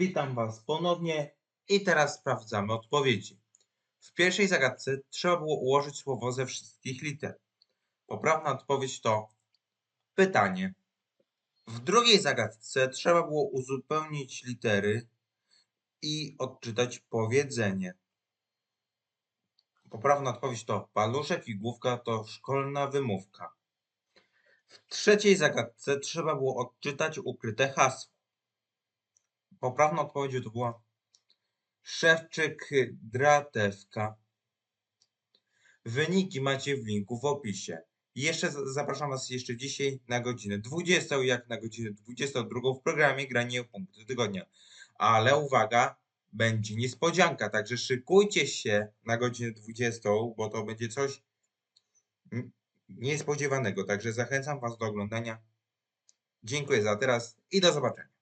Witam Was ponownie i teraz sprawdzamy odpowiedzi. W pierwszej zagadce trzeba było ułożyć słowo ze wszystkich liter. Poprawna odpowiedź to pytanie. W drugiej zagadce trzeba było uzupełnić litery i odczytać powiedzenie. Poprawna odpowiedź to paluszek i główka to szkolna wymówka. W trzeciej zagadce trzeba było odczytać ukryte hasło. Poprawną odpowiedzią to była Szewczyk Dratewka. Wyniki macie w linku w opisie. Jeszcze zapraszam Was jeszcze dzisiaj na godzinę 20, jak na godzinę 22 w programie Granie Punkty Tygodnia. Ale uwaga, będzie niespodzianka, także szykujcie się na godzinę 20, bo to będzie coś niespodziewanego. Także zachęcam Was do oglądania. Dziękuję za teraz i do zobaczenia.